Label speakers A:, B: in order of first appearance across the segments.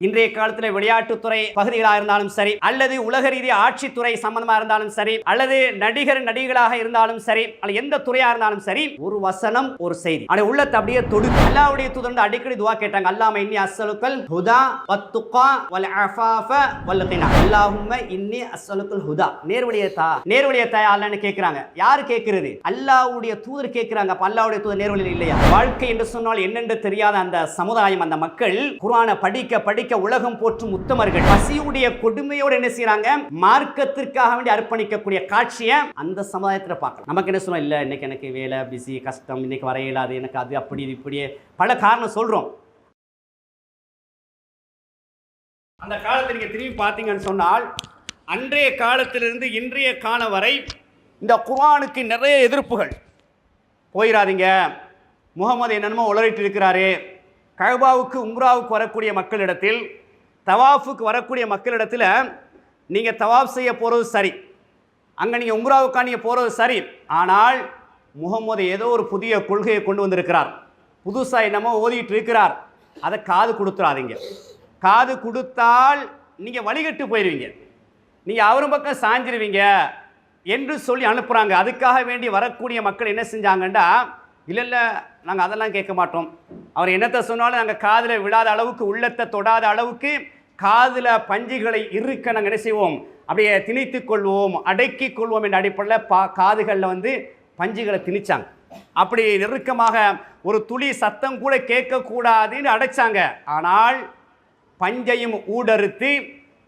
A: இன்றைய காலத்தில் விளையாட்டுத்துறை பகுதிகளாக இருந்தாலும் சரி அல்லது உலக ரீதி ஆட்சித்துறை சம்பந்தமா இருந்தாலும் சரி அல்லது நடிகர் நடிகர்களாக இருந்தாலும் சரி அல்லது எந்த துறையா இருந்தாலும் சரி ஒரு வசனம் ஒரு செய்தி. ஆனா உள்ளத்தை அப்படியே தொடு அல்லாவுடைய தூதர் அடிக்கடி துவா கேட்டாங்க. அல்லாம இன்னி அஸ்ஸலுக்கல் ஹுதா வத்துக்கா வல் அஃபாஃப வல் கினா. அல்லாஹும்ம இன்னி அஸ்ஸலுக்கல் ஹுதா. நேர்வழியை தா. நேர்வழியை தா அல்லன்னு கேட்கிறாங்க யாரு கேட்கிறது அல்லாவுடைய தூதர் கேட்கிறாங்க அப்ப அல்லாஹ்வுடைய தூதர் நேர்வழியில் இல்லையா? வாழ்க்கை என்று சொன்னால் என்னென்று தெரியாத அந்த சமுதாயம் அந்த மக்கள் குரானை படிக்க படிக்க உலகம் போற்றும் உத்தமர்கள். பசியுடைய கொடுமையோடு என்ன செய்யறாங்க மார்க்கத்திற்காக வேண்டி அர்ப்பணிக்கக்கூடிய காட்சியை அந்த சமுதாயத்தில் பார்க்கலாம். நமக்கு என்ன சொல்றோம்? இல்லை இன்னைக்கு எனக்கு வேலை பிஸி கஷ்டம் இன்னைக்கு வர இயலாது எனக்கு அது அப்படி இது இப்படியே பல காரணம் சொல்றோம். அந்த காலத்தை நீங்க திரும்பி பார்த்தீங்கன்னு சொன்னால் அன்றைய காலத்திலிருந்து இன்றைய காலம் வரை இந்த குரானுக்கு நிறைய எதிர்ப்புகள். போயிடாதீங்க முகமது என்னென்னமோ உளறிட்டு இருக்கிறாரு. கழ்பாவுக்கு உம்ராவுக்கு வரக்கூடிய மக்களிடத்தில் தவாஃபுக்கு வரக்கூடிய மக்களிடத்தில் நீங்கள் தவாஃப் செய்ய போகிறது சரி. அங்கே நீங்கள் உம்ராவுக்கா நீங்கள் போகிறது சரி. ஆனால் முகமது ஏதோ ஒரு புதிய கொள்கையை கொண்டு வந்திருக்கிறார். புதுசாக என்னமோ ஓதிக்கிட்டு இருக்கிறார். அதை காது கொடுத்துறாதீங்க. காது கொடுத்தால் நீங்கள் வழிகட்டு போயிடுவீங்க நீங்கள் அவரும் பக்கம் சாஞ்சிருவீங்க என்று சொல்லி அனுப்புகிறாங்க அதுக்காக வேண்டி வரக்கூடிய மக்கள் என்ன செஞ்சாங்கன்னா இல்லை இல்லை நாங்கள் அதெல்லாம் கேட்க மாட்டோம். அவர் என்னத்தை சொன்னாலும் நாங்கள் காதில் விழாத அளவுக்கு உள்ளத்தை தொடாத அளவுக்கு காதில் பஞ்சுகளை இருக்க நாங்கள் என்ன செய்வோம்? அப்படியே திணித்து கொள்வோம் அடக்கி கொள்வோம் என்ற அடிப்படையில் பா காதுகளில் வந்து பஞ்சுகளை திணிச்சாங்க. அப்படி நெருக்கமாக ஒரு துளி சத்தம் கூட கேட்கக்கூடாதுன்னு அடைச்சாங்க. ஆனால் பஞ்சையும் ஊடறுத்து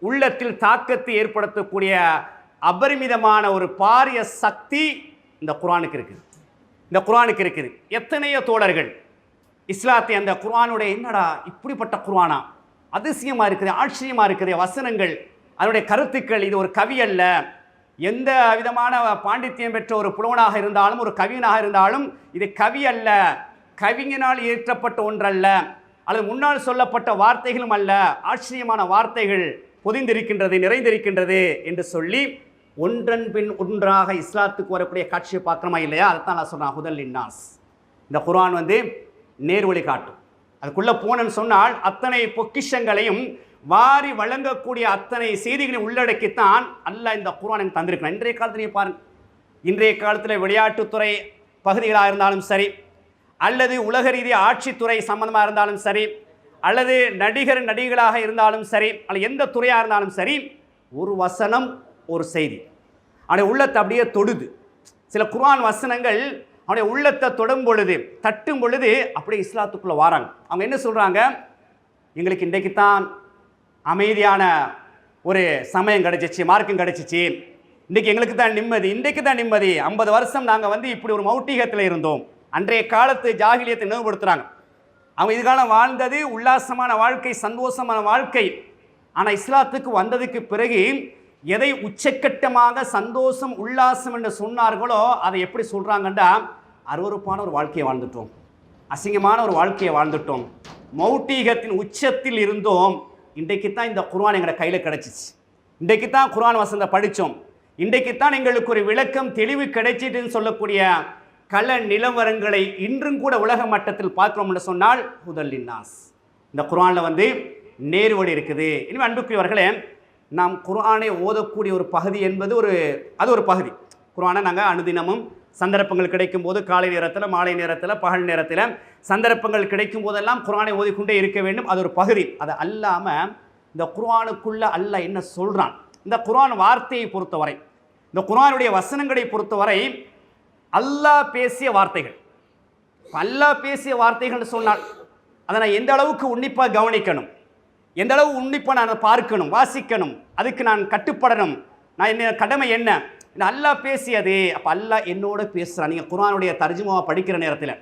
A: உள்ளத்தில் தாக்கத்தை ஏற்படுத்தக்கூடிய அபரிமிதமான ஒரு பாரிய சக்தி இந்த குரானுக்கு இருக்குது. இந்த குர்ஆனுக்கு இருக்குது. எத்தனையோ தோழர்கள் இஸ்லாத்தை அந்த குர்ஆனுடைய என்னடா இப்படிப்பட்ட குரானா அதிசயமாக இருக்குது ஆச்சரியமாக இருக்குது வசனங்கள் அதனுடைய கருத்துக்கள் இது ஒரு கவி அல்ல. எந்த விதமான பாண்டித்யம் பெற்ற ஒரு புலவனாக இருந்தாலும் ஒரு கவியனாக இருந்தாலும் இது கவி அல்ல. கவிஞனால் இயற்றப்பட்ட ஒன்றல்ல. அல்லது முன்னால் சொல்லப்பட்ட வார்த்தைகளும் அல்ல. ஆச்சரியமான வார்த்தைகள் பொதிந்திருக்கின்றது நிறைந்திருக்கின்றது என்று சொல்லி ஒன்றன் பின் ஒன்றாக இஸ்லாத்துக்கு வரக்கூடிய காட்சியை பார்க்குறோமா இல்லையா? அதைத்தான் நான் சொன்னேன் ஹுதல் இன்னாஸ் இந்த குர்ஆன் வந்து நேர்வழி காட்டும். அதுக்குள்ளே போனேன்னு சொன்னால் அத்தனை பொக்கிஷங்களையும் வாரி வழங்கக்கூடிய அத்தனை செய்திகளை உள்ளடக்கித்தான் அல்லாஹ் இந்த குரான் எனக்கு தந்திருக்கிறேன். இன்றைய காலத்தில் பாருங்கள் இன்றைய காலத்தில் விளையாட்டுத்துறை பகுதிகளாக இருந்தாலும் சரி அல்லது உலக ரீதியாக ஆட்சித்துறை சம்பந்தமாக இருந்தாலும் சரி அல்லது நடிகர் நடிகர்களாக இருந்தாலும் சரி அல்ல எந்த துறையாக இருந்தாலும் சரி ஒரு வசனம் ஒரு செய்தி. அவனுடைய உள்ளத்தை அப்படியே தொடுது. சில குர்ஆன் வசனங்கள் அவனுடைய உள்ளத்தை தொடும் பொழுது தட்டும் பொழுது அப்படியே இஸ்லாத்துக்குள்ளே வாராங்க. அவங்க என்ன சொல்கிறாங்க எங்களுக்கு இன்றைக்கு தான் அமைதியான ஒரு சமயம் கிடச்சிச்சு மார்க்கம் கிடச்சிச்சு. இன்றைக்கி எங்களுக்கு தான் நிம்மதி இன்றைக்கு தான் நிம்மதி. ஐம்பது வருஷம் நாங்கள் வந்து இப்படி ஒரு மௌட்டிகத்தில் இருந்தோம். அன்றைய காலத்து ஜாகிலியத்தை நினைவுபடுத்துகிறாங்க அவங்க இதுகாலம் வாழ்ந்தது உல்லாசமான வாழ்க்கை சந்தோஷமான வாழ்க்கை. ஆனால் இஸ்லாத்துக்கு வந்ததுக்கு பிறகு எதை உச்சக்கட்டமாக சந்தோஷம் உல்லாசம் என்று சொன்னார்களோ அதை எப்படி சொல்கிறாங்கன்னா அருவறுப்பான ஒரு வாழ்க்கையை வாழ்ந்துட்டோம். அசிங்கமான ஒரு வாழ்க்கையை வாழ்ந்துட்டோம். மௌட்டீகத்தின் உச்சத்தில் இருந்தோம். இன்றைக்கு தான் இந்த குர்ஆன் எங்களை கையில் கிடச்சிச்சு. இன்றைக்கு தான் குர்வான் வசந்த படித்தோம் இன்றைக்கு தான் எங்களுக்கு ஒரு விளக்கம் தெளிவு கிடைச்சிட்டுன்னு சொல்லக்கூடிய கள நிலவரங்களை இன்றும் கூட உலக மட்டத்தில் பார்க்கிறோம்னு சொன்னால் ஹுதல்லின்னாஸ் இந்த குர்ஆனில் வந்து நேர்வழி இருக்குது. இனிமேல் அன்புக்குரியவர்களே நாம் குர்ஆனை ஓதக்கூடிய ஒரு பகுதி என்பது ஒரு அது ஒரு பகுதி. குரானை நாங்கள் அனுதினமும் சந்தர்ப்பங்கள் கிடைக்கும் போது காலை நேரத்தில் மாலை நேரத்தில் பகல் நேரத்தில் சந்தர்ப்பங்கள் கிடைக்கும் போதெல்லாம் குரானை ஓதிக்கொண்டே இருக்க வேண்டும். அது ஒரு பகுதி. அது அல்லாமல் இந்த குரானுக்குள்ளே அல்ல என்ன சொல்கிறான் இந்த குரான் வார்த்தையை பொறுத்தவரை இந்த குர்ஆனுடைய வசனங்களை பொறுத்தவரை அல்லாஹ் பேசிய வார்த்தைகள். அல்லாஹ் பேசிய வார்த்தைகள் சொன்னால் அதை நான் எந்த அளவுக்கு உன்னிப்பாக கவனிக்கணும்? எந்த அளவு உன்னிப்பாக நான் அதை பார்க்கணும் வாசிக்கணும் அதுக்கு நான் கட்டுப்படணும் நான் என்ன கடமை என்ன? இந்த அல்லாஹ் பேசியது. அப்போ அல்லாஹ் என்னோட பேசுகிறான் நீங்கள் குர்ஆனுடைய தர்ஜுமாவை படிக்கிற நேரத்தில்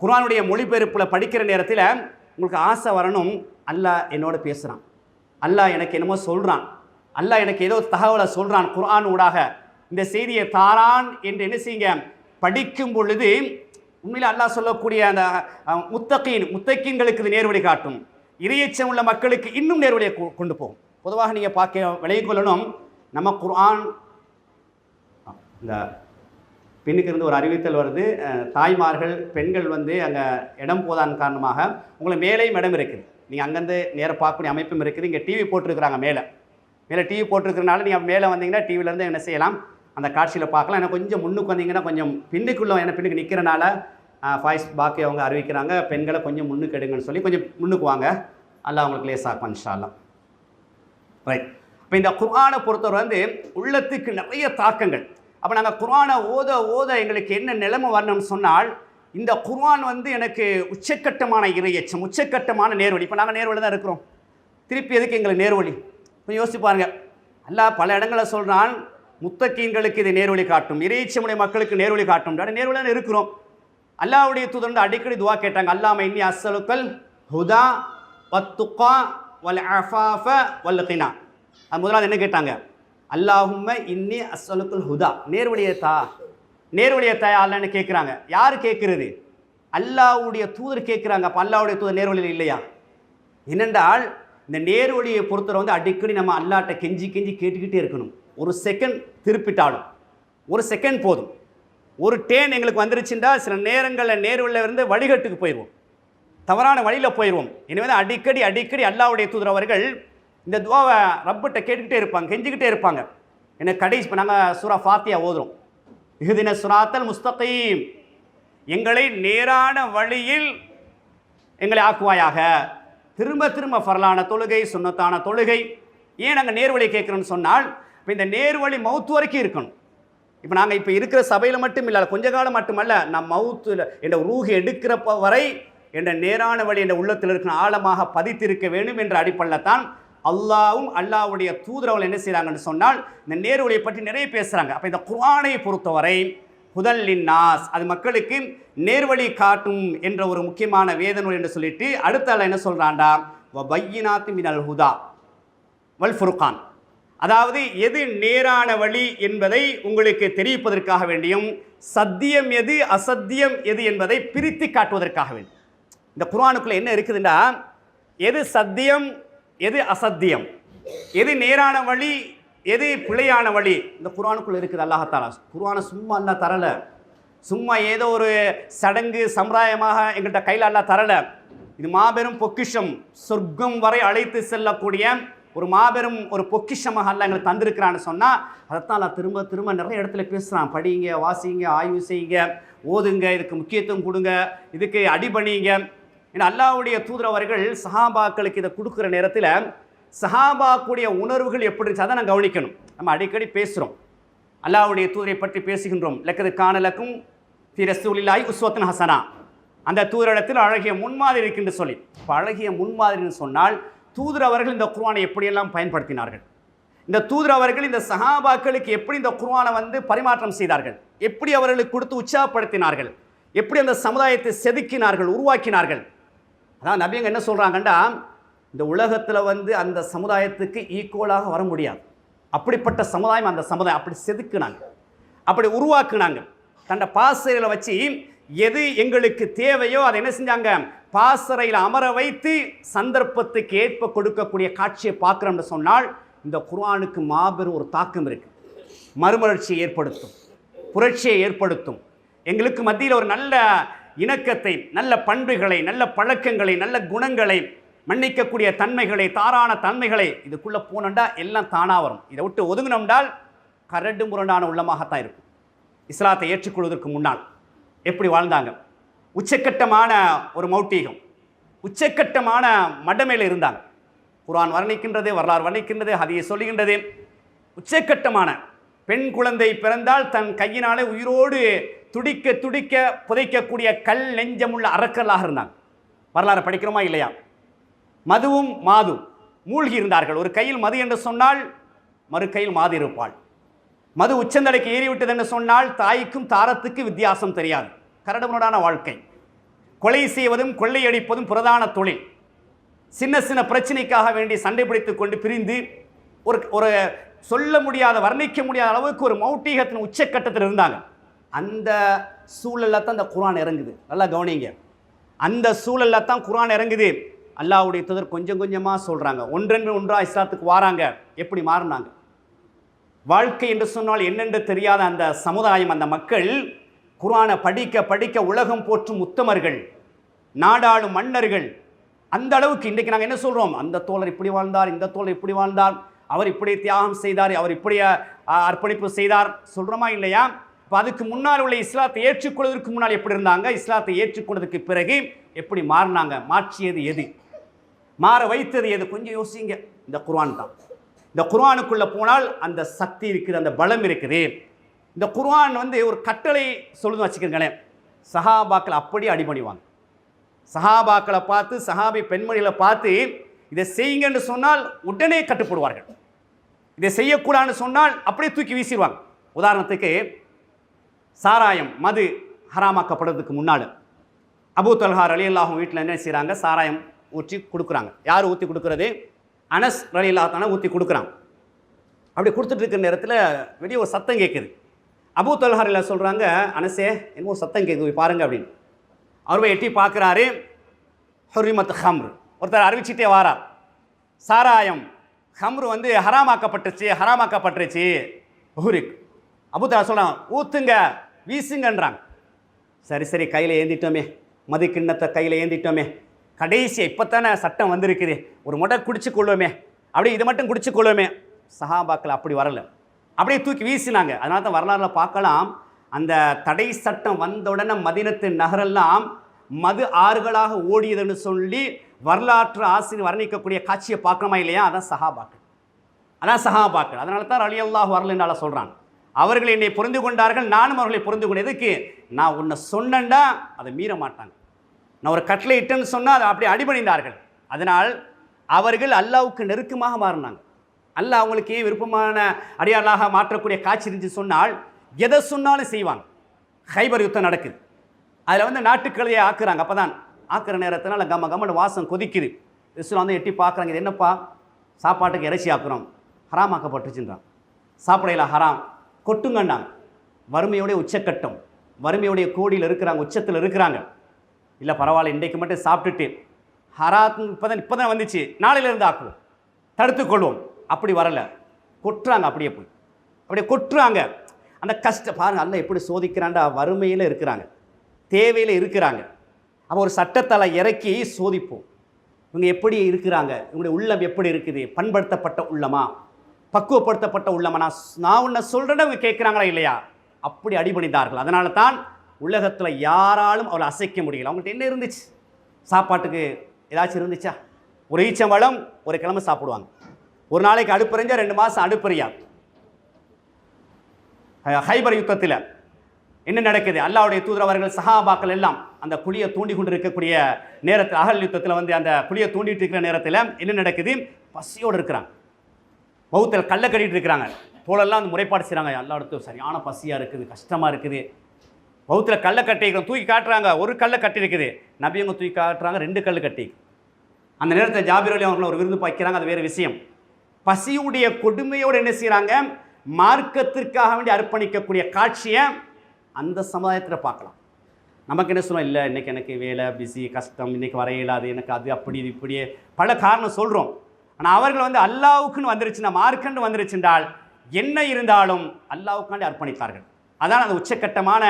A: குர்ஆனுடைய மொழிபெயர்ப்பில் படிக்கிற நேரத்தில் உங்களுக்கு ஆசை வரணும் அல்லாஹ் என்னோட பேசுகிறான் அல்லாஹ் எனக்கு என்னமோ சொல்கிறான் அல்லாஹ் எனக்கு ஏதோ தகவலை சொல்கிறான் குரான் ஊடாக. இந்த செய்தியை தாரான் என்று என்ன செய்யுங்க? படிக்கும் பொழுது உண்மையில் அல்லாஹ் சொல்லக்கூடிய அந்த அஹ், முத்தகீன் இது நேர்வழி காட்டும். இறையச்சம் உள்ள மக்களுக்கு இன்னும் நேர்வழியை கொ- கொண்டு போகும். பொதுவாக நீங்கள் பார்க்க விளைய கொள்ளணும் நம்ம குர்ஆன் இந்த பெண்ணுக்கு இருந்து ஒரு அறிவித்தல் வருது. தாய்மார்கள் பெண்கள் வந்து அங்கே இடம் போதான் காரணமாக உங்களுக்கு மேலேயும் இடம் இருக்குது. நீங்கள் அங்கேருந்து நேராக பார்க்கக்கூடிய அமைப்பும் இருக்குது. இங்கே டிவி போட்டிருக்கிறாங்க மேலே. மேலே டிவி போட்டிருக்கிறனால நீங்கள் மேலே வந்தீங்கன்னா டிவிலேருந்து என்ன செய்யலாம்? அந்த காட்சியில் பார்க்கலாம். ஏன்னா கொஞ்சம் முன்னுக்கு வந்தீங்கன்னா கொஞ்சம் பின்னுக்குள்ளே என்ன பின்னுக்கு நிற்கிறனால ஃபாய்ஸ் பாக்கி அவங்க அறிவிக்கிறாங்க. பெண்களை கொஞ்சம் முன்னுக்கு எடுங்கன்னு சொல்லி கொஞ்சம் முன்னுக்கு வாங்க அல்ல அவங்களுக்கு லேசாக இன்ஷால்லாம் ரைட் இப்போ இந்த குர்ஆனை பொறுத்தவரை வந்து உள்ளத்துக்கு நிறைய தாக்கங்கள். அப்போ நாங்கள் குர்ஆனை ஓத ஓத எங்களுக்கு என்ன நிலைமை வரணும்னு சொன்னால் இந்த குர்ஆன் வந்து எனக்கு உச்சக்கட்டமான இறையச்சம் உச்சக்கட்டமான நேர்வழி. இப்போ நாங்கள் நேர்வழி தான் இருக்கிறோம். திருப்பி எதுக்கு எங்களுக்கு நேர்வழி? கொஞ்சம் யோசிச்சு பாருங்க. அல்லாஹ் பல இடங்களில் சொல்கிறான் முத்தக்கீன்களுக்கு இது நேர்வழி காட்டும் இறையச்சமுடைய மக்களுக்கு நேர்வழி காட்டும். நேர்வழி தான் இருக்கிறோம். அல்லாவுடைய தூதர் வந்து அடிக்கடி துவா கேட்டாங்க. அல்லாம இன்னி அசலுக்கல் ஹுதா வத்துக்கா வல் அஃபாஃப வல் கினா. அது முதலாவது என்ன கேட்டாங்க? அல்லாஹும்ம இன்னி அசலுக்குல் ஹுதா. நேர்வழியை தா. நேர்வழியை தாயா அல்லன்னு கேட்குறாங்க யார் கேட்குறது அல்லாவுடைய தூதர் கேட்குறாங்க அப்போ அல்லாவுடைய தூதர் நேர்வழியில் இல்லையா? என்னென்றால் இந்த நேர்வழியை பொறுத்தவரை வந்து அடிக்கடி நம்ம அல்லாட்ட கெஞ்சி கெஞ்சி கேட்டுக்கிட்டே இருக்கணும். ஒரு செகண்ட் திருப்பிட்டாலும். ஒரு செகண்ட் போதும். ஒரு டேன் எங்களுக்கு வந்துருச்சுண்டா சில நேரங்களில் நேர்வில் இருந்து வழிகட்டுக்கு போயிடுவோம் தவறான வழியில் போயிடுவோம் எனவே தான் அடிக்கடி அடிக்கடி அல்லாவுடைய தூதர் அவர்கள் இந்த துவாவை ரப்பிட்ட கேட்டுக்கிட்டே இருப்பாங்க கெஞ்சிக்கிட்டே இருப்பாங்க. எனக்கு கடைசி இப்போ நாங்கள் சூரா ஃபாத்தியா ஓதுறோம். இகுதின சுராத்தல் முஸ்தகீம். எங்களை நேரான வழியில் எங்களை ஆக்குவாயாக. திரும்ப திரும்ப ஃபரலான தொழுகை சுண்ணத்தான தொழுகை. ஏன் நாங்கள் நேர்வழி கேட்குறோன்னு சொன்னால் இப்போ இந்த நேர்வழி மௌத்து வரைக்கும் இருக்கணும். இப்போ நாங்கள் இப்போ இருக்கிற சபையில் மட்டும் இல்லை கொஞ்ச காலம் மட்டுமல்ல நம் மவுத்தில் என்ற ரூஹி எடுக்கிறப்ப வரை என்ற நேரான வழி என்ற உள்ளத்தில் இருக்கிற ஆழமாக பதித்திருக்க வேண்டும் என்ற அடிப்படையில் தான் அல்லாவும் அல்லாவுடைய தூதரவர்கள் என்ன செய்கிறாங்கன்னு சொன்னால் இந்த நேர்வழியை பற்றி நிறைய பேசுகிறாங்க அப்போ இந்த குரானை பொறுத்தவரை புதல்லின் நாஸ் அது மக்களுக்கு நேர்வழி காட்டும் என்ற ஒரு முக்கியமான வேதனூல் என்று சொல்லிட்டு அடுத்த ஆள் என்ன சொல்கிறான்டா பையினாத்து மினல் ஹுதா வல் ஃபுர்கான் அதாவது எது நேரான வழி என்பதை உங்களுக்கு தெரிவிப்பதற்காக வேண்டியும் சத்தியம் எது அசத்தியம் எது என்பதை பிரித்து காட்டுவதற்காக வேண்டும் இந்த குர்ஆனுக்குள்ள என்ன இருக்குதுன்னா எது சத்தியம் எது அசத்தியம்? எது நேரான வழி எது பிழையான வழி? இந்த குர்ஆனுக்குள்ள இருக்குது அல்லாஹாலா குரானை சும்மா அல்லாஹ் தரலை. சும்மா ஏதோ ஒரு சடங்கு சம்பிரதாயமாக எங்கள்கிட்ட கையில் அல்லாஹ் தரலை. இது மாபெரும் பொக்கிஷம். சொர்க்கம் வரை அழைத்து செல்லக்கூடிய ஒரு மாபெரும் ஒரு பொக்கிஷமாக அல்ல எங்களுக்கு தந்திருக்கிறான்னு சொன்னால் அதைத்தான் நான் திரும்ப திரும்ப நிறைய இடத்துல பேசுகிறான் படிங்க வாசிங்க ஆய்வு செய்யுங்க ஓதுங்க இதுக்கு முக்கியத்துவம் கொடுங்க இதுக்கு அடிபணிங்க. ஏன்னா அல்லாவுடைய தூதரவர்கள் சஹாபாக்களுக்கு இதை கொடுக்குற நேரத்தில் சஹாபாக்குடைய உணர்வுகள் எப்படி இருந்துச்சு? அதை நான் கவனிக்கணும். நம்ம அடிக்கடி பேசுகிறோம் அல்லாவுடைய தூதரை பற்றி பேசுகின்றோம். லக்கது காணலக்கும் ஃபி ரசூலில்லாஹி உஸ்வத்துன் ஹசனா. அந்த தூதரிடத்தில் அழகிய முன்மாதிரி இருக்கின்ற சொல்லி. இப்போ அழகிய முன்மாதிரின்னு சொன்னால் தூதர் அவர்கள் இந்த குர்வானை எப்படியெல்லாம் பயன்படுத்தினார்கள்? இந்த தூதர் அவர்கள் இந்த சஹாபாக்களுக்கு எப்படி இந்த குர்வானை வந்து பரிமாற்றம் செய்தார்கள்? எப்படி அவர்களுக்கு கொடுத்து உற்சாகப்படுத்தினார்கள்? எப்படி அந்த சமுதாயத்தை செதுக்கினார்கள் உருவாக்கினார்கள்? அதான் நபியங்க என்ன சொல்கிறாங்கண்டா இந்த உலகத்தில் வந்து அந்த சமுதாயத்துக்கு ஈக்குவலாக வர முடியாது. அப்படிப்பட்ட சமுதாயம் அந்த சமுதாயம் அப்படி செதுக்குனாங்க. அப்படி உருவாக்குனாங்க. தன்னை பாசறையில் வச்சு எது எங்களுக்கு தேவையோ அதை என்ன செஞ்சாங்க? பாசறையில் அமர வைத்து சந்தர்ப்பத்துக்கு ஏற்ப கொடுக்கக்கூடிய காட்சியை பார்க்குறோம்னு சொன்னால் இந்த குர்ஆனுக்கு மாபெரும் ஒரு தாக்கம் இருக்குது மறுமலர்ச்சியை ஏற்படுத்தும் புரட்சியை ஏற்படுத்தும். எங்களுக்கு மத்தியில் ஒரு நல்ல இணக்கத்தை நல்ல பண்புகளை நல்ல பழக்கங்களை நல்ல குணங்களை மன்னிக்கக்கூடிய தன்மைகளை தாரான தன்மைகளை இதுக்குள்ளே போனண்டா எல்லாம் தானாக வரும். இதை விட்டு ஒதுங்கினோம்டால் கரடு முரண்டான உள்ளமாகத்தான் இருக்கும். இஸ்லாத்தை ஏற்றுக்கொள்வதற்கு முன்னால் எப்படி வாழ்ந்தாங்க? உச்சக்கட்டமான ஒரு மௌட்டீகம். உச்சக்கட்டமான மடமையில் இருந்தாங்க. குரான் வர்ணிக்கின்றது வரலாறு வர்ணிக்கின்றது அதையை சொல்லுகின்றது. உச்சக்கட்டமான பெண் குழந்தை பிறந்தால் தன் கையினாலே உயிரோடு துடிக்க துடிக்க புதைக்கக்கூடிய கல் நெஞ்சமுள்ள அறக்கலாக இருந்தாங்க. வரலாறு படிக்கிறோமா இல்லையா? மதுவும் மாது மூழ்கி இருந்தார்கள். ஒரு கையில் மது என்று சொன்னால் மறு கையில் மாது இருப்பாள். மது உச்சந்தலைக்கு ஏறிவிட்டது என்று சொன்னால் தாய்க்கும் தாரத்துக்கு வித்தியாசம் தெரியாது. கரடுமுரடான வாழ்க்கை. கொலை செய்வதும் கொள்ளையடிப்பதும் பிரதான தொழில். சின்ன சின்ன பிரச்சனைக்காக வேண்டி சண்டை பிடித்து கொண்டு பிரிந்து ஒரு ஒரு சொல்ல முடியாத வர்ணிக்க முடியாத அளவுக்கு ஒரு மௌட்டீகத்தின் உச்சக்கட்டத்தில் இருந்தாங்க. அந்த சூழலில் தான் இந்த குரான் இறங்குது. நல்லா கவனிங்க. அந்த சூழலில் தான் குரான் இறங்குது. அல்லாவுடைய தூதர் கொஞ்சம் கொஞ்சமாக சொல்கிறாங்க ஒன்றென்று ஒன்றாக இஸ்லாத்துக்கு வாராங்க. எப்படி மாறினாங்க? வாழ்க்கை என்று சொன்னால் என்னென்று தெரியாத அந்த சமுதாயம் அந்த மக்கள் குரானை படிக்க படிக்க உலகம் போற்றும் உத்தமர்கள். நாடாளும் மன்னர்கள். அந்த அளவுக்கு இன்றைக்கு நாங்கள் என்ன சொல்கிறோம் அந்த தோழர் இப்படி வாழ்ந்தார் இந்த தோழர் இப்படி வாழ்ந்தார் அவர் இப்படி தியாகம் செய்தார் அவர் இப்படி அர்ப்பணிப்பு செய்தார். சொல்கிறோமா இல்லையா? இப்போ அதுக்கு முன்னால் உள்ள இஸ்லாத்தை ஏற்றுக்கொள்வதற்கு முன்னால் எப்படி இருந்தாங்க? இஸ்லாத்தை ஏற்றுக்கொண்டதுக்கு பிறகு எப்படி மாறினாங்க? மாற்றியது எது? மாற வைத்தது எது? கொஞ்சம் யோசிங்க. இந்த குர்ஆன் தான். இந்த குர்ஆனுக்குள்ளே போனால் அந்த சக்தி இருக்குது அந்த பலம் இருக்குது. இந்த குர்ஆன் வந்து ஒரு கட்டளை சொல்லுன்னு வச்சுக்கோங்களேன். சஹாபாக்கள் அப்படியே அடிபணிவாங்க. சஹாபாக்களை பார்த்து சஹாபி பெண்மணிகளை பார்த்து இதை செய்யுங்கன்னு சொன்னால் உடனே கட்டுப்படுவார்கள். இதை செய்யக்கூடாதுன்னு சொன்னால் அப்படியே தூக்கி வீசிடுவாங்க. உதாரணத்துக்கு சாராயம் மது ஹராமாக்கப்படுறதுக்கு முன்னால் அபூ தல்ஹார் அலி அல்லாஹும் வீட்டில் என்ன செய்கிறாங்க சாராயம் ஊற்றி கொடுக்குறாங்க. யார் ஊற்றி கொடுக்குறது? அனஸ் அலி அல்லாஹான ஊற்றி கொடுக்குறாங்க. அப்படி கொடுத்துட்ருக்கிற நேரத்தில் வெளியே ஒரு சத்தம் கேட்குது அபூ தல்ஹார் இல்லை சொல்கிறாங்க அனசே என்னமோ சத்தம் கேட்குது போய் அப்படின்னு. அவர் போய் எட்டி பார்க்குறாரு ஹுரிமத் ஹம்ரு. ஒருத்தர் அறிவிச்சிட்டே வாரார். சாராயம் ஹம்ரு வந்து ஹராமாக்கப்பட்டுச்சு ஹராமாக்கப்பட்டுருச்சு. ஹூரிக் அபுத்தா சொல்கிறான் ஊத்துங்க வீசுங்கன்றாங்க. சரி சரி கையில் ஏந்திட்டோமே. மது கிண்ணத்தை கையில் ஏந்திட்டோமே. கடைசி இப்போத்தானே சட்டம் வந்திருக்குது. ஒரு முடை குடிச்சு கொள்வோமே அப்படியே இதை மட்டும் குடிச்சு கொள்வோமே சஹாபாக்கள் அப்படி வரல. அப்படியே தூக்கி வீசினாங்க. அதனால தான் வரலாறுல பார்க்கலாம். அந்த தடை சட்டம் வந்த உடனே மதினத்து நகரெல்லாம் மது ஆறுகளாக ஓடியதுன்னு சொல்லி வரலாற்று ஆசிரியர் வர்ணிக்கக்கூடிய காட்சியை பார்க்கணுமா இல்லையா? அதான் சஹாபாக்கள் அதான் சஹாபாக்கள் அதனால தான் அலி அல்லாஹ் வரலன்னு சொல்கிறான் அவர்கள் என்னை புரிந்து கொண்டார்கள் நானும் அவர்களை புரிந்து கொண்டதுக்கு நான் உன்னை சொன்னேன்டா அதை மீற மாட்டாங்க. நான் ஒரு கட்டளை இட்டேன்னு சொன்னால் அதை அப்படி அடிபணிந்தார்கள். அதனால் அவர்கள் அல்லாவுக்கு நெருக்கமாக மாறினாங்க. அல்லாஹ் அவங்களுக்கு விருப்பமான அடியாளாக மாற்றக்கூடிய காட்சி இருந்துச்சு சொன்னால் எதை சொன்னாலும் செய்வாங்க. ஹைபர் யுத்தம் நடக்குது. அதில் வந்து நாட்டுக்கழுதையை ஆக்குறாங்க. அப்போ தான் ஆக்குற நேரத்தினால கம்ம கம்மன் வாசம் கொதிக்குது. இஸ்லாம் வந்து எட்டி பார்க்குறாங்க. இது என்னப்பா? சாப்பாட்டுக்கு இறைச்சி ஆக்குறோம். ஹராமாக்கப்பட்டுச்சுன்றான் சாப்பிடையில ஹராம். கொட்டுங்கன்னாங்க. வறுமையோடைய உச்சக்கட்டம். வறுமையுடைய கோடியில் இருக்கிறாங்க உச்சத்தில் இருக்கிறாங்க. இல்லை பரவாயில்ல இன்றைக்கு மட்டும் சாப்பிட்டுட்டு. ஹராத் இப்போ தான் இப்போ தான் வந்துச்சு நாளையிலேருந்து ஆக்குவோம் தடுத்துக்கொள்வோம் அப்படி வரலை. கொட்டுறாங்க அப்படியே போய். அப்படியே கொட்டுறாங்க. அந்த கஷ்ட பாருங்க அல்ல எப்படி சோதிக்கிறான்டா வறுமையில் இருக்கிறாங்க. தேவையில் இருக்கிறாங்க. அவன் ஒரு சட்டத்தலை இறக்கி சோதிப்போம். இவங்க எப்படி இருக்கிறாங்க? இவங்களுடைய உள்ளம் எப்படி இருக்குது? பண்படுத்தப்பட்ட உள்ளமா? பக்குவப்படுத்தப்பட்ட உள்ளமா? நான் நான் உன்னை சொல்கிறேன் இவங்க கேட்குறாங்களா இல்லையா? அப்படி அடிபணிந்தார்கள். அதனால தான் உலகத்தில் யாராலும் அவளை அசைக்க முடியல. அவங்கள்ட்ட என்ன இருந்துச்சு? சாப்பாட்டுக்கு ஏதாச்சும் இருந்துச்சா? ஒரு ஈச்சம்பழம் ஒரு கிழமை சாப்பிடுவாங்க. ஒரு நாளைக்கு அடுப்பறிஞ்சா ரெண்டு மாதம் அடுப்பறியா? ஹைபர் யுத்தத்தில் என்ன நடக்குது? அல்லாவுடைய தூதரவர்கள் சஹாபாக்கள் எல்லாம் அந்த குழியை தூண்டி கொண்டு இருக்கக்கூடிய நேரத்தில் அகல் யுத்தத்தில் வந்து அந்த குழியை தூண்டிட்டு இருக்கிற நேரத்தில் என்ன நடக்குது? பசியோடு இருக்கிறாங்க. பௌத்தர் கல்லை கட்டிட்டு இருக்கிறாங்க. தோளெல்லாம் வந்து முறைப்பாடு செய்கிறாங்க எல்லா இடத்தும் சரியான பசியாக இருக்குது கஷ்டமாக இருக்குது. பௌத்தில் கல்லை கட்டி தூக்கி காட்டுறாங்க. ஒரு கல்லை கட்டி இருக்குது. நபியவங்க தூக்கி காட்டுறாங்க ரெண்டு கல் கட்டி. அந்த நேரத்தில் ஜாபிர் அலி அவங்களை ஒரு விருந்து வைக்கிறாங்க அது வேறு விஷயம். பசியுடைய கொடுமையோடு என்ன செய்கிறாங்க மார்க்கத்திற்காக வேண்டி அர்ப்பணிக்கக்கூடிய காட்சியை அந்த சமுதாயத்தில் பார்க்கலாம். நமக்கு என்ன சொல்லுவோம் இல்லை இன்றைக்கி எனக்கு வேலை பிஸி கஷ்டம் இன்றைக்கி வர எனக்கு அது அப்படி இது இப்படியே பல காரணம் சொல்கிறோம் ஆனால் அவர்கள் வந்து அல்லாவுக்குன்னு வந்துருச்சுன்னா மார்க்கண்டு வந்துருச்சுன்றால் என்ன இருந்தாலும் அல்லாவுக்காண்டி அர்ப்பணித்தார்கள் அதான் அந்த உச்சக்கட்டமான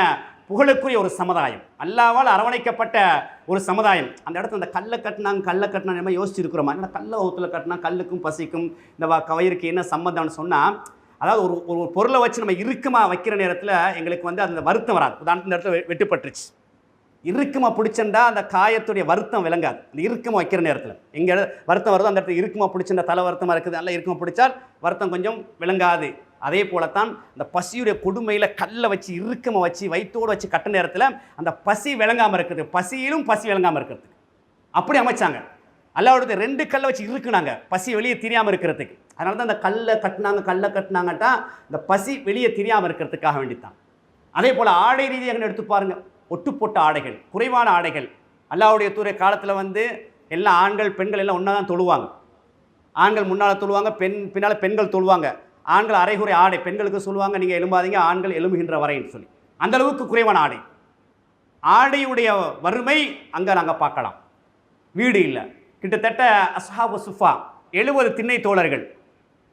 A: புகழுக்குரிய ஒரு சமுதாயம். அல்லாவால் அரவணைக்கப்பட்ட ஒரு சமுதாயம். அந்த இடத்துல அந்த கல்லை கட்டினாங்க கல்லை கட்டினா நம்ம யோசிச்சிருக்கிறோமா? அதனால் கல்லை ஊத்துல கட்டினா கல்லுக்கும் பசிக்கும் இந்த வ- கவயிற்கு என்ன சம்மந்தம்னு சொன்னால் அதாவது ஒரு ஒரு பொருளை வச்சு நம்ம இறுக்கமாக வைக்கிற நேரத்தில் எங்களுக்கு வந்து அந்த வருத்தம் வராது. உதாரணத்து இந்த இடத்துல வெட்டுப்பட்டுருச்சு. இறுக்கமாக பிடிச்சிருந்தா அந்த காயத்துடைய வருத்தம் விளங்காது. அந்த இறுக்கமாக வைக்கிற நேரத்தில். எங்கே வருத்தம் வருதோ அந்த இடத்துல இறுக்கமாக பிடிச்சிருந்த தலை வருத்தமாக இருக்குது நல்லா இறுக்கமாக பிடிச்சால் வருத்தம் கொஞ்சம் விளங்காது. அதே போலத்தான் இந்த பசியுடைய கொடுமையில் கல்லை வச்சு இறுக்கமாக வச்சு வயிற்றோடு வச்சு கட்ட நேரத்தில் அந்த பசி விளங்காமல் இருக்குது பசியிலும் பசி விளங்காமல் இருக்கிறதுக்கு. அப்படி அமைச்சாங்க. அல்லாவுடைய ரெண்டு கல்லை வச்சு இருக்குனாங்க பசி வெளியே தெரியாமல் இருக்கிறதுக்கு. அதனால தான் அந்த கல்லை கட்டினாங்க கல்லை கட்டினாங்கட்டா இந்த பசி வெளியே தெரியாமல் இருக்கிறதுக்காக வேண்டித்தான். அதே போல் ஆடை ரீதியாக எடுத்து பாருங்கள் ஒட்டு போட்ட ஆடைகள் குறைவான ஆடைகள். அல்லாவுடைய தூர காலத்தில் வந்து எல்லா ஆண்கள் பெண்கள் எல்லாம் ஒன்றா தான் தொழுவாங்க. ஆண்கள் முன்னால் தொழுவாங்க பெண் பின்னால் பெண்கள் தொழுவாங்க. ஆண்கள் அரைகுறை ஆடை பெண்களுக்கு சொல்லுவாங்க நீங்கள் எலும்பாதீங்க ஆண்கள் எலும்புகின்ற வரைன்னு சொல்லி. அந்த அளவுக்கு குறைவான ஆடை. ஆடையுடைய வறுமை அங்கே நாங்கள் பார்க்கலாம். வீடு இல்லை. கிட்டத்தட்ட அசாபு சுஃபா எழுபது திண்ணை தோழர்கள்.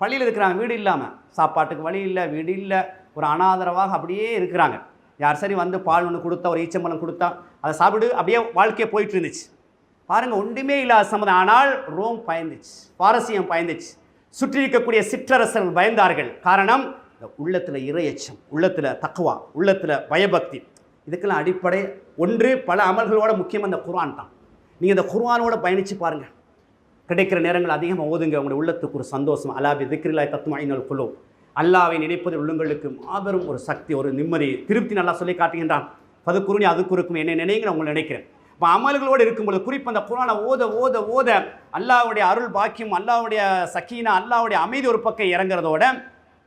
A: பள்ளியில் இருக்கிறாங்க வீடு இல்லாமல் சாப்பாட்டுக்கு வழி இல்லை வீடு இல்லை. ஒரு அனாதரவாக அப்படியே இருக்கிறாங்க. யார் சரி வந்து பால் ஒன்று கொடுத்தா ஒரு ஈச்சம்பழம் கொடுத்தா அதை சாப்பிடு அப்படியே வாழ்க்கையே போயிட்டு இருந்துச்சு. பாருங்கள் ஒன்றுமே இல்லாத சம்மதம் ஆனால் ரோம் பயந்துச்சு பாரசீகம் பயந்துச்சு. சுற்றி இருக்கக்கூடிய சிற்றரசர்கள் பயந்தார்கள். காரணம் இந்த உள்ளத்தில் இறையச்சம் உள்ளத்தில் தக்குவா உள்ளத்தில் பயபக்தி. இதுக்கெல்லாம் அடிப்படை ஒன்று பல அமல்களோட முக்கியம் அந்த குர்ஆன் தான். நீங்கள் இந்த குர்ஆனோட பயணித்து பாருங்கள் கிடைக்கிற நேரங்கள் அதிகமாக ஓதுங்க. உங்களுடைய உள்ளத்துக்கு ஒரு சந்தோஷம். அலாபி திக்ரிலாய் தத்துமாயினல் குழு அல்லாவை நினைப்பதில் உள்ளங்களுக்கு மாபெரும் ஒரு சக்தி ஒரு நிம்மதி. திருப்தி நல்லா சொல்லி காட்டுகின்றான். பது குருணி அது குறுக்கும் என்ன நினைங்கிற உங்களை நினைக்கிறேன். இப்போ அமல்களோடு இருக்கும்போது குறிப்பு அந்த குரானை ஓத ஓத ஓத அல்லாவுடைய அருள் பாக்கியம் அல்லாவுடைய சக்கீனா அல்லாவுடைய அமைதி ஒரு பக்கம் இறங்குறதோட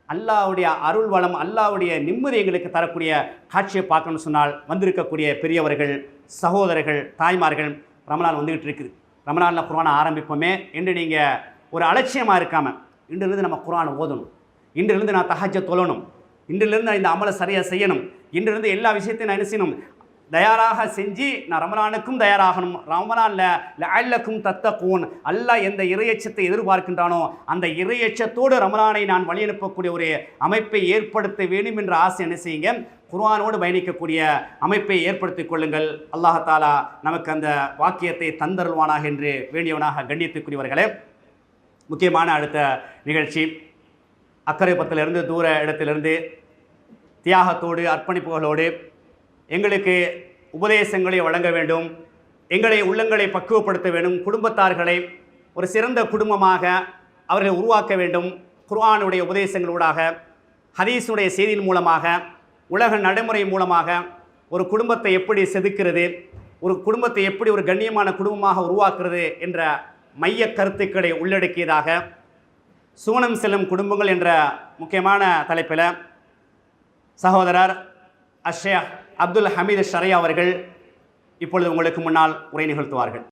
A: அல்லாவுடைய அருள் வளம் அல்லாவுடைய நிம்மதி எங்களுக்கு தரக்கூடிய காட்சியை பார்க்கணும்னு சொன்னால் வந்திருக்கக்கூடிய பெரியவர்கள் சகோதரர்கள் தாய்மார்கள் ரமலான் வந்துகிட்டு இருக்குது. ரமணானில் குரானை ஆரம்பிப்போமே என்று நீங்கள் ஒரு அலட்சியமாக இருக்காமல் இன்றிலிருந்து நம்ம குரானை ஓதணும். இன்றிலிருந்து நான் தகஜ தொழணும். இன்றிலிருந்து நான் இந்த அமலை சரியாக செய்யணும். இன்றிலிருந்து எல்லா விஷயத்தையும் நான் என்ன செய்யணும்? தயாராக செஞ்சு நான் ரமலானுக்கும் தயாராகணும். ரமலானில் அல்லக்கும் கூன் அல்லாஹ் எந்த இறையச்சத்தை எதிர்பார்க்கின்றானோ அந்த இறையச்சத்தோடு ரமலானை நான் வழியனுப்பக்கூடிய ஒரு அமைப்பை ஏற்படுத்த வேண்டும் என்ற ஆசை என்ன செய்யுங்க? குர்ஆனோடு பயணிக்கக்கூடிய அமைப்பை ஏற்படுத்திக் கொள்ளுங்கள். அல்லாஹாலா நமக்கு அந்த வாக்கியத்தை தந்தருள்வானாக என்று வேண்டியவனாக கண்ணியத்துக்குரியவர்களே முக்கியமான அடுத்த நிகழ்ச்சி. அக்கரைப்பத்திலிருந்து தூர இடத்திலிருந்து தியாகத்தோடு அர்ப்பணிப்புகளோடு எங்களுக்கு உபதேசங்களை வழங்க வேண்டும். எங்களை உள்ளங்களை பக்குவப்படுத்த வேண்டும். குடும்பத்தார்களை ஒரு சிறந்த குடும்பமாக அவர்களை உருவாக்க வேண்டும். குர்ஆனுடைய உபதேசங்களூடாக ஹதீஸுடைய செய்தியின் மூலமாக உலக நடைமுறை மூலமாக ஒரு குடும்பத்தை எப்படி செதுக்கிறது ஒரு குடும்பத்தை எப்படி ஒரு கண்ணியமான குடும்பமாக உருவாக்குறது என்ற மைய கருத்துக்களை உள்ளடக்கியதாக சூனம் செல்லும் குடும்பங்கள் என்ற முக்கியமான தலைப்பில் சகோதரர் அஷே அப்துல் ஹமீது ஷரையா அவர்கள் இப்பொழுது உங்களுக்கு முன்னால் உரை நிகழ்த்துவார்கள்.